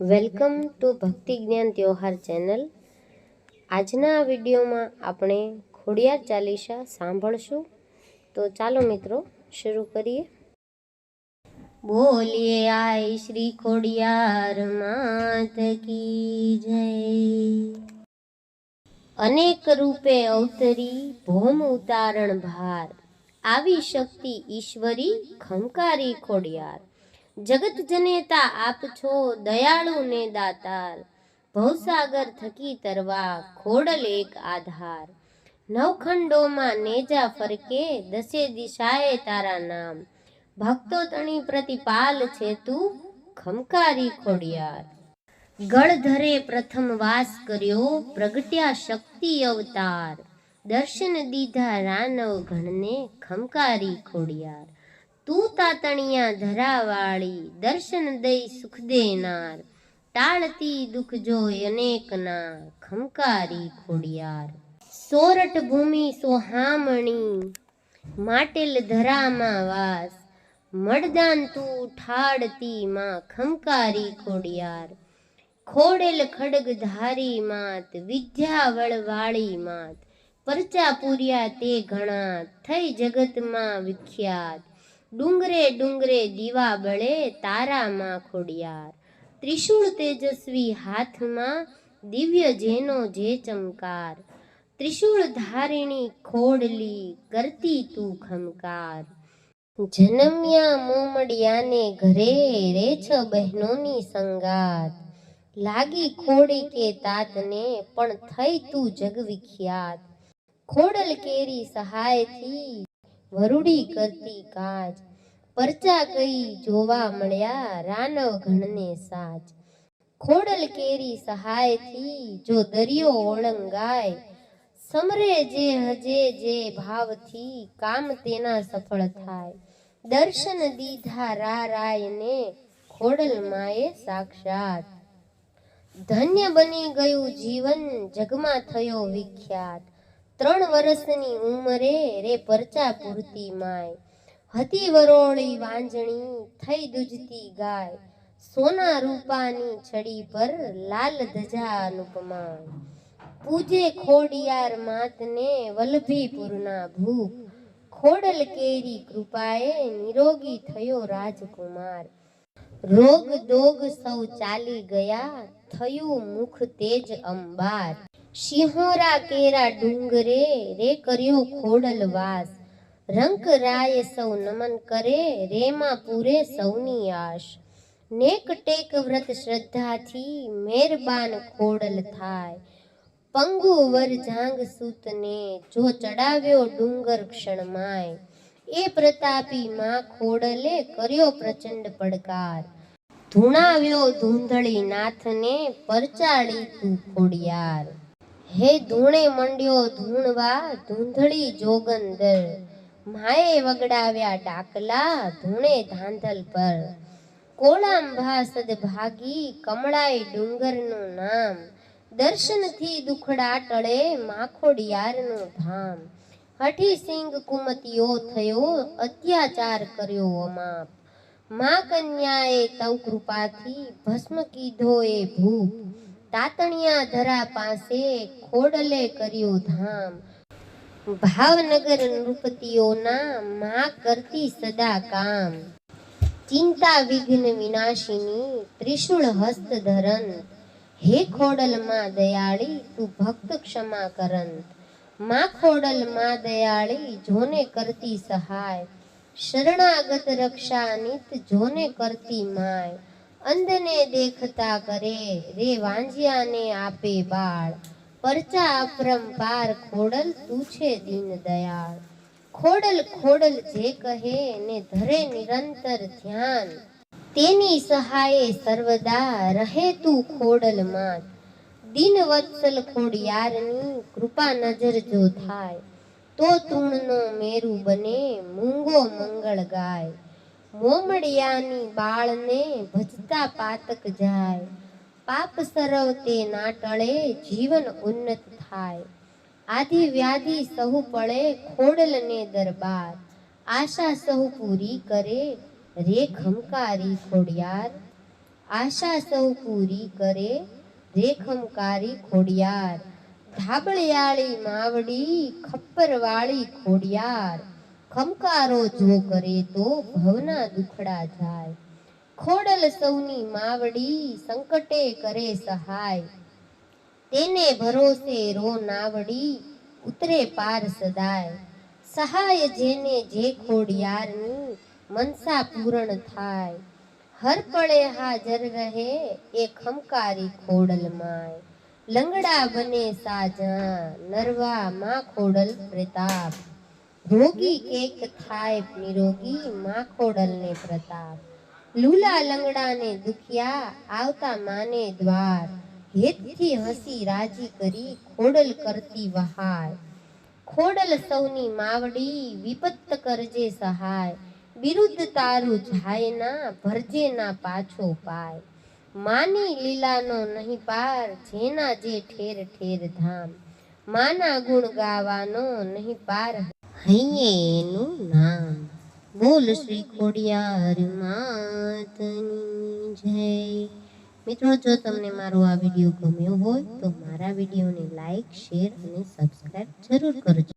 Welcome to ભક્તિ જ્ઞાન ત્યોહાર channel. આજના આ વિડીયોમાં આપણે ખોડિયાર ચાલીસા સાંભળશું. તો ચાલો મિત્રો, શરૂ કરીએ. બોલીએ આય શ્રી ખોડિયાર માત કી જય. અનેક રૂપે અવતરી ભોમ ઉતારણ ભાર. આવી શક્તિ ઈશ્વરી ખંકારી ખોડિયાર. જગત જનેતા આપ છો દયાળુ ને દાતાર. ભવસાગર થકી તરવા ખોડલ એક આધાર. નવખંડોમાં નેજા ફરકે દસે દિશાએ તારા નામ. ભક્તો તણી પ્રતિપાલ છે તું ખમકારી ખોડિયાર. ગળધરે પ્રથમ વાસ કર્યો પ્રગટ્યા શક્તિ અવતાર. દર્શન દીધા રાનવ ગણને ખમકારી ખોડિયાર. તું તાતણિયા ધરાવાળી દર્શન દઈ સુખ દેનાર ટાળતી દુઃખ જોય અનેકના ખમકારી ખોડિયાર. સોરઠ ભૂમિ સોહામણી, માટેલ ધરામાં વાસ મળદાન તું ઠાડતી માં ખમકારી ખોડિયાર. ખોડેલ ખડગ ધારી માત વિદ્યા વળવાળી માત, પરચા પૂર્યા તે ઘણા, થઈ જગતમાં વિખ્યાત. ડુંગરે ડુંગરે દીવા બળે તારામાં ખોડિયાર. ત્રિશૂળ તેજસ્વી હાથમાં દિવ્ય જેનો જે ચમકાર. ત્રિશૂળ ધારિણી ખોડલી કરતી તું ખમકાર જનમ્યા મોમડિયાને ઘરે રે છ બહેનોની સંગાત. લાગી ખોડી કે તાતને પણ થઈ તું જગવિખ્યાત. ખોડલ કેરી સહાયથી વરુડી કરતી કાજ. પરચા કઈ જોવા મળ્યા રાનવ ઘણને સાજ. ખોડલ કેરી સહાયથી જો દરિયો ઓળંગાય, સમરે જે હજે જે ભાવથી કામ તેના સફળ થાય. દર્શન દીધા રા રાયને ખોડલ માએ સાક્ષાત. ધન્ય બની ગયું જીવન, જગમાં થયો વિખ્યાત. ત્રણ વર્ષની ઉંમરે રે પરચા પૂરતી માય. હતી વરોળી વાંજણી, થઈ દુજતી ગાય. સોના રૂપાની છડી પર લાલ ધજા અનુપમા પૂજે ખોડિયાર માતને વલ્લભીપુરના ભૂખ. ખોડલ કેરી કૃપાએ નિરોગી થયો રાજકુમાર. રોગ દોગ સૌ ચાલી ગયા, થયું મુખ તેજ અંબાર. સિંહોરા કેરા ડુંગરે રે કર્યો ખોડલ વાસ રંક રાય સૌ નમન કરે, રેમાં પૂરે સૌની આશ. નેક ટેક વ્રત શ્રદ્ધાથી મેરબાન ખોડલ થાય. પંગુ વર જાંગ સૂતને, જો ચડાવ્યો ડુંગર ક્ષણમાય એ પ્રતાપી માં ખોડલે કર્યો પ્રચંડ પડકાર. ધૂણાવ્યો ધૂંધળી નાથને, પરચાળી તું ખોડિયાર. હે ધૂણે મંડ્યો ધૂણવા ધૂંધળી જોગંદર. માએ વગડાવ્યા ડાકલા ધૂણે ધાંધલ પર. કોળાંભા સદભાગી કમળાય ડુંગરનું નામ. દર્શનથી દુખડા ટળે માખોડિયારનું ધામ હઠી સિંગ કુમતીઓ થયો, અત્યાચાર કર્યો અમાપ. મા કન્યાએ તવ કૃપાથી ભસ્મ કીધો એ ભૂપ. તાતણિયા ધરા પાસે ખોડલે કર્યો ધામ. ભાવનગર નૃપતિઓના મા કરતી સદા કામ. ચિંતા, વિઘ્ન, વિનાશિની ત્રિશુળ હસ્ત ધરન હે ખોડલ માં દયાળી, તું ભક્ત ક્ષમા કરન. માં ખોડલ માં દયાળી, જોને કરતી સહાય. શરણાગત રક્ષા નિત જોને કરતી માય. અંધને દેખતા કરે. રે વાંજિયાને આપે બાળ. પરચા અપરંપાર ખોડલ તું છે દીન દયાળ. ખોડલ ખોડલ જે કહે ને ધરે નિરંતર ધ્યાન. તેની સહાયે સર્વદા રહે તું ખોડલ માન. દિન વત્સલ ખોડિયારની કૃપા નજર જો થાય, તો તૃણનો મેરુ બને મૂંગો મંગળ ગાય. મોમડિયાની બાળને ભજતા પાતક જાય. પાપ સરવ તે ના ટળે જીવન ઉન્નત થાય. આધિ વ્યાધિ સહુ પળે ખોડલને દરબાર. આશા સહુ પૂરી કરે રે ખમકારી ખોડિયાર. આશા સહુ પૂરી કરે રેખમકારી ખોડિયાર. ધાબળિયાળી માવડી ખપ્પરવાળી ખોડિયાર. ખમકારો જો કરે તો ભવના દુખડા જાય. ખોડલ સૌની માવડી સંકટે કરે સહાય. તેને ભરોસે રો નાવડી, ઉતરે પાર સદાય. સહાય જેને જે ખોડિયારની મનસા પૂરણ થાય. હર પળે હાજર રહે એ ખમકારી ખોડલ માય. લંગડા બને સાજા નરવા માં ખોડલ પ્રતાપ. રોગી કેક થાય નિરોગી માખોડલ ને પ્રતાપ. લૂલા લંગડાને દુખિયા આવતા માને દ્વાર. હેતથી હસી રાજી કરી ખોડલ કરતી વહાય. ખોડલ સૌની માવડી વિપત્ત કરજે સહાય. બિરુદ્ધ તારું જાય ના, ભરજે ના પાછો પાય. માની લીલાનો નહીં પાર, જેના જે ઠેર ઠેર ધામ. માના ગુણ ગાવાનો નહીં પાર હૈયે એનું નામ બોલ શ્રી ખોડિયાર માતની જય મિત્રો જો તમને મારો આ વીડિયો ગમ્યો હોય તો મારા વિડીયોને લાઈક શેર અને સબસ્ક્રાઈબ જરૂર કરજો